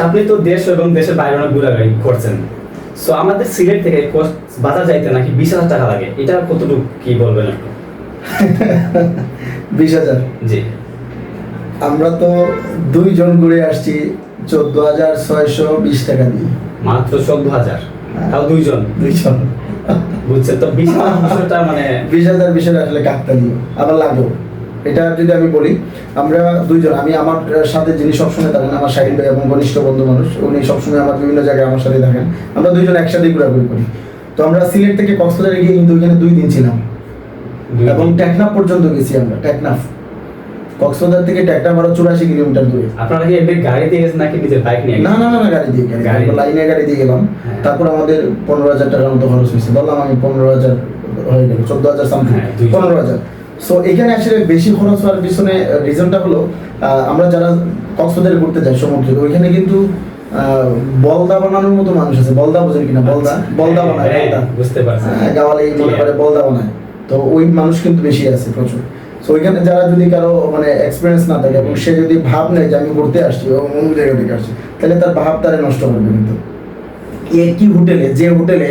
আপনি তো দেশ এবং দেশের বাইরে অনেক ঘোরাঘুরি করছেন। সো আমাদের সিলেট থেকে বাজার যাইতে নাকি বিশ হাজার টাকা লাগে? এটা কতটুকু কি বলবেন একটু বিশ হাজার? জি। আমরা তো দুইজন ঘুরে আসছি চোদ্দ হাজার ছয়শো বিশ টাকা দিয়ে। মাত্র চোদ্দ হাজার? তাও দুইজন? দুইজন। বুঝছেন তো বিশ হাজার বিষয়টা মানে বিশ হাজার বিষয়টা আসলে কাকতালি আবার লাগেও। এটা যদি আমি বলি আমরা দুইজন আমি আমার সাথে যিনি সবসময় থাকেন আমার শাহিন ভাই এবং ঘনিষ্ঠ বন্ধু মানুষ উনি সবসময় আমার বিভিন্ন জায়গায় আমার সাথে থাকেন। আমরা দুইজন একসাথে ঘোরাঘুরি করি। তো আমরা সিলেট থেকে কক্সবাজারে গিয়ে কিন্তু ওইখানে দুই দিন ছিলাম। এবং টেকনাফ পর্যন্ত গেছি আমরা টেকনাফ। কক্সবাজার থেকে টেকনাফ আরও চুরাশি কিলোমিটার দূরে। আপনারা কি এমনি গাড়ি দিয়ে গেছেন নাকি নিজের বাইক নিয়ে না না না গাড়ি দিয়ে গাড়ি গাড়ি লাইনে গাড়ি দিয়ে গেলাম। হ্যাঁ। তারপর আমাদের পনেরো হাজার টাকার মতো খরচ হয়েছে। বললাম আমি পনেরো হাজার হয়ে গেল চোদ্দ হাজার সামথিং হ্যাঁ, পনেরো হাজার। সো এখানে আসলে বেশি খরচ হওয়ার পিছনে রিজনটা হলো আমরা যারা কক্সবাজারে ঘুরতে যাই সমুদ্রে ওইখানে কিন্তু বলদা বানানোর মতো মানুষ আছে। বলদা বোঝেন কিনা? বলদা? আচ্ছা। বলদা বানায় হ্যাঁ, বলদা বুঝতে পারছি। হ্যাঁ, গাওয়ালি মনে করে বলদা বানায়। তো ওই মানুষ কিন্তু বেশি আছে প্রচুর। সো ওইখানে যারা যদি কারও মানে এক্সপিরিয়েন্স না থাকে এবং সে যদি ভাব নেয় যে আমি ঘুরতে আসছি এবং অন্য জায়গা থেকে আসছি তাহলে তার ভাব তারে নষ্ট করবে কিন্তু। একই হোটেলে যে হোটেলে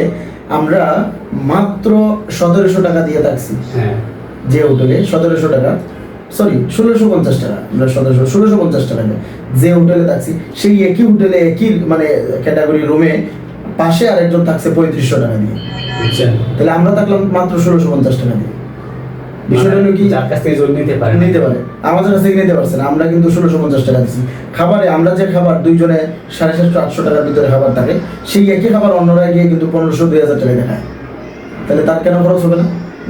আমরা মাত্র সতেরোশো টাকা দিয়ে থাকছি। হ্যাঁ। যে হোটেলে সতেরোশো টাকা সরি ষোলোশো পঞ্চাশ টাকা আমরা সতেরোশো ষোলোশো পঞ্চাশ টাকা। যে হোটেলে থাকছি সেই একই হোটেলে একই মানে ক্যাটাগরি রুমে পাশে আরেকজন থাকছে পঁয়ত্রিশশো টাকা দিয়ে বুঝছেন তাহলে আমরা থাকলাম মাত্র ষোলোশো পঞ্চাশ টাকা দিয়ে বিষয়টা হলো কি? যার কাছ থেকে জল নিতে পারেন নিতে পারে। আমাদের কাছ থেকে নিতে পারছে না। আমরা কিন্তু ষোলোশো পঞ্চাশ টাকা দিচ্ছি খাবারে আমরা যে খাবার দুইজনে সাড়ে সাতশো আটশো টাকার ভিতরে খাবার থাকে সেই একই খাবার অন্যরা গিয়ে কিন্তু পনেরোশো দুই হাজার টাকা দেখায়। তাহলে তার কেন খরচ হবে না?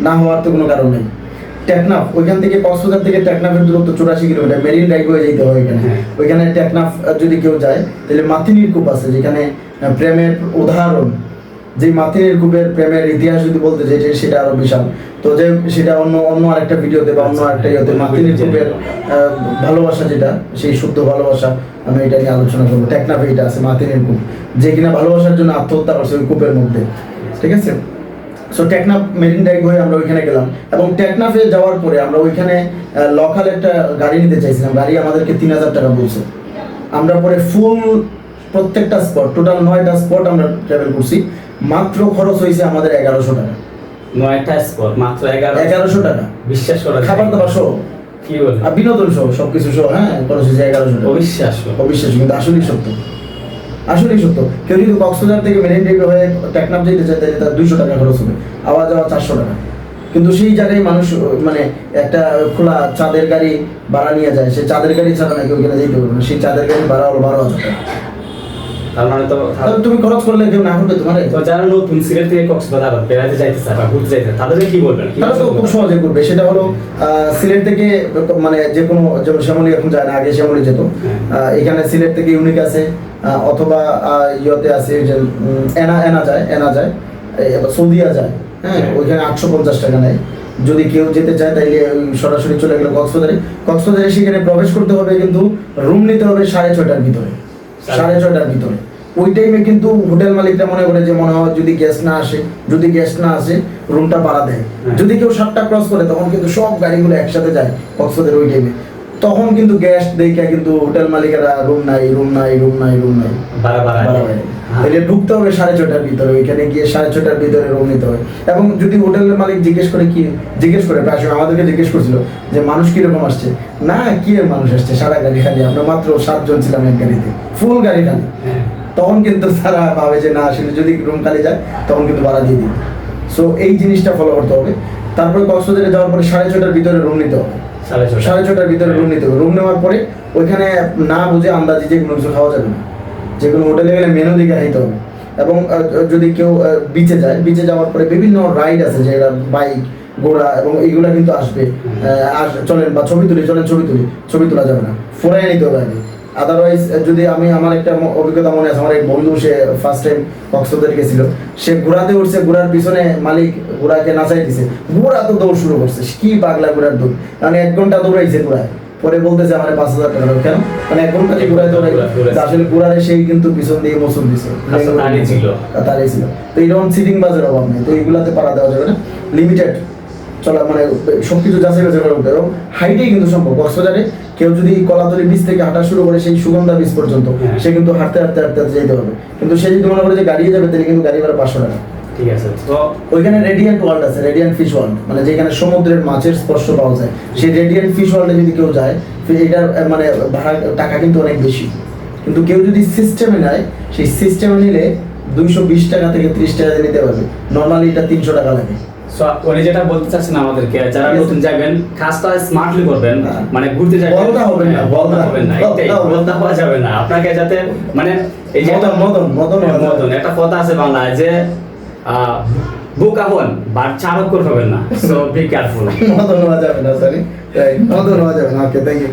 না হওয়ার তো কোনো কারণ নেই। টেকনাফ ওইখান থেকে কক্সবাজার থেকে টেকনাফের দূরত্ব চুরাশি কিলোমিটার মেরিন ড্রাইভ হয়ে যেতে হয় ওইখানে হ্যাঁ। ওইখানে টেকনাফ যদি কেউ যায় তাহলে মাতিনির কূপ আছে যেখানে প্রেমের উদাহরণ। যে মাতিনির কূপের প্রেমের ইতিহাস যদি বলতে চাই সেটা আরও বিশাল। তো যে সেটা অন্য অন্য আরেকটা ভিডিওতে বা অন্য আরেকটা ইয়েতে মাতিনির কূপের ভালোবাসা যেটা সেই শুদ্ধ ভালোবাসা আমি এটা নিয়ে আলোচনা করব। টেকনাফে এটা আছে মাতিনির কূপ। যে কিনা ভালোবাসার জন্য আত্মহত্যা করছে ওই কূপের মধ্যে। ঠিক আছে? সো টেকনাফ মেরিন ড্রাইভ হয়ে আমরা ওইখানে গেলাম। এবং টেকনাফে যাওয়ার পরে আমরা ওইখানে লোকাল একটা গাড়ি নিতে চাইছিলাম। গাড়ি আমাদেরকে তিন হাজার টাকা বলছে। আমরা পরে ফুল প্রত্যেকটা স্পট টোটাল নয়টা স্পট আমরা ট্রাভেল করছি। মাত্র খরচ হয়েছে আমাদের এগারোশো টাকা। নয়টা স্পট মাত্র এগারো এগারোশো টাকা। বিশ্বাস করা খাবার দাবার সহ। কি বলেন? বিনোদন সহ সবকিছু সহ হ্যাঁ খরচ হয়েছে এগারোশো টাকা। অবিশ্বাস্য। অবিশ্বাস কিন্তু আসলেই সত্য। আসলেই সত্য। কেউ যদি কক্সবাজার থেকে মেরিন ড্রাইভে হয়ে টেকনাফ যেতে চায়, তাহলে তার দুইশো টাকা খরচ হবে। আওয়া যাওয়া চারশো টাকা। কিন্তু সেই জায়গায় মানুষ মানে একটা খোলা চাঁদের গাড়ি ভাড়া নিয়ে যায়। সে চাঁদের গাড়ি ছাড়া নাকি ওইখানে যেতে পারবে না। সেই চাঁদের গাড়ি ভাড়া হলো বারো হাজার টাকা। তার মানে তো তুমি খরচ করলে কেউ না করবে তোমার? তো যারা নতুন সিলেট থেকে কক্সবাজার বেড়াতে যাইতে চায় বা ঘুরতে যাইতে তাদেরকে কি বলবেন? তারা তো খুব সহজে করবে। সেটা হলো সিলেট থেকে মানে যে কোনো যেমন শ্যামলী এখন যায় না আগে শ্যামলী যেত। হ্যাঁ। এখানে সিলেট থেকে ইউনিক আছে অথবা ইয়েতে আছে যে এনা এনা যায় এনা যায় সৌদিয়া যায়। হ্যাঁ হ্যাঁ। ওইখানে আটশো পঞ্চাশ টাকা নেয়। যদি কেউ যেতে চায় তাইলে সরাসরি চলে গেল কক্সবাজারে। কক্সবাজারে সেখানে প্রবেশ করতে হবে কিন্তু রুম নিতে হবে সাড়ে ছয়টার ভিতরে। সাড়ে ছয়টার ভিতরে। ওই টাইমে কিন্তু হোটেল মালিকরা মনে করে যে মনে হয় যদি গ্যাস না আসে যদি গ্যাস না আসে রুমটা বাড়া দেয়। হ্যাঁ। যদি কেউ সাতটা ক্রস করে তখন কিন্তু সব গাড়িগুলো একসাথে যায় কক্সবাজার ওই টাইমে তখন কিন্তু গেস্ট দেখে কিন্তু হোটেল মালিকেরা রুম নাই রুম নাই রুম নাই রুম নাই। হ্যাঁ। তাহলে ঢুকতে হবে সাড়ে ছটার ভিতরে ওইখানে গিয়ে সাড়ে ছটার ভিতরে রুম নিতে হবে এবং যদি হোটেলের মালিক জিজ্ঞেস করে কি? জিজ্ঞেস করে প্রায় আমাদেরকে জিজ্ঞেস করছিল যে মানুষ কীরকম আসছে? না কি এর মানুষ আসছে? সারা গাড়ি খালি আমরা মাত্র সাতজন ছিলাম এক গাড়িতে ফুল গাড়ি খালি। হ্যাঁ। তখন কিন্তু তারা ভাবে যে না আসলে যদি রুম খালি যায় তখন কিন্তু ভাড়া দিয়ে দিবে সো এই জিনিসটা ফলো করতে হবে। তারপরে কক্সবাজারে যাওয়ার পরে সাড়ে ছটার ভিতরে রুম নিতে হবে। সাড়ে ছটা সাড়ে ছটার ভিতরে রুম নিতে হবে। রুম নেওয়ার পরে ওইখানে না বুঝে আন্দাজে যে কোনো কিছু খাওয়া যাবে না। যে কোনো হোটেলে গেলে মেনু দিকে খাইতে হবে। এবং যদি কেউ বিচে যায় বিচে যাওয়ার পরে বিভিন্ন রাইড আছে যেটা বাইক ঘোড়া এবং এইগুলা কিন্তু আসবে। আর চলেন বা ছবি তুলি চলেন ছবি তুলি ছবি তোলা যাবে না। ফোরাই নিতে হবে আগে। আদারওয়াইজ যদি আমি আমার একটা অভিজ্ঞতা মনে আছে আমার এক বন্ধু সে ফার্স্ট টাইম কক্সবাজার গেছিল। সে ঘোড়াতে উঠছে ঘোড়ার পিছনে মালিক ঘোড়াকে নাচাই দিছে। ঘোড়া তো দৌড় শুরু করছে কি পাগলা ঘোড়ার দৌড়। মানে এক ঘণ্টা দৌড়াইছে ঘোড়ায়। পরে বলতেছে আমার পাঁচ হাজার টাকা কেন? মানে এক ঘণ্টা যে ঘোড়ায় দৌড়াই। আসলে ঘোড়ারে সেই কিন্তু পিছন দিয়ে মোচন দিছে। আচ্ছা, দাঁড়িয়ে ছিল। তো এইরকম সিটিং বাজের অভাব নেই। তো এইগুলাতে পাড়া দেওয়া যাবে না। লিমিটেড চলা মানে সবকিছু যাচাই বাছাই করা এবং হাইটেই কিন্তু সম্ভব। কক্সবাজারে কেউ যদি কলাতলি বীজ থেকে হাঁটা শুরু করে সেই সুগন্ধা বীজ পর্যন্ত হ্যাঁ। সে কিন্তু হাঁটতে হাঁটতে হাঁটতে হাঁটতে যেতে হবে কিন্তু সে যদি মনে করে যে গাড়িয়ে যাবে তাহলে কিন্তু গাড়ি ভাড়া পাঁচশো টাকা। ঠিক আছে। তো ওইখানে রেডিয়েন্ট ওয়ার্ল্ড আছে রেডিয়েন্ট ফিশ ওয়ার্ল্ড মানে যেখানে সমুদ্রের মাছের স্পর্শ পাওয়া যায়। সেই রেডিয়েন্ট ফিশ ওয়ার্ল্ডে যদি কেউ যায় এটার মানে ভাড়া টাকা কিন্তু অনেক বেশি। কিন্তু কেউ যদি সিস্টেমে নেয় সেই সিস্টেমে নিলে দুইশো বিশ টাকা থেকে ত্রিশ টাকা নিতে পারবে। নর্মালি এটা তিনশো টাকা লাগে। উনি যেটা বলতে চাচ্ছেন আমাদেরকে যারা নতুন যাবেন কাজটা স্মার্টলি করবেন হ্যাঁ। মানে ঘুরতে যাবেন। বলদা হবেন না, হ্যাঁ, বলদা। হবেন না এটাই বলদা হওয়া যাবে না। আপনাকে যাতে মানে এই যে মদন, মদন, মদন একটা কথা আছে বাংলায় যে আহ, বোকা হন বাট চারক হবেন না। সো বি কেয়ারফুল মদন হওয়া যাবে না সরি মদন হওয়া যাবে না ওকে থ্যাংক ইউ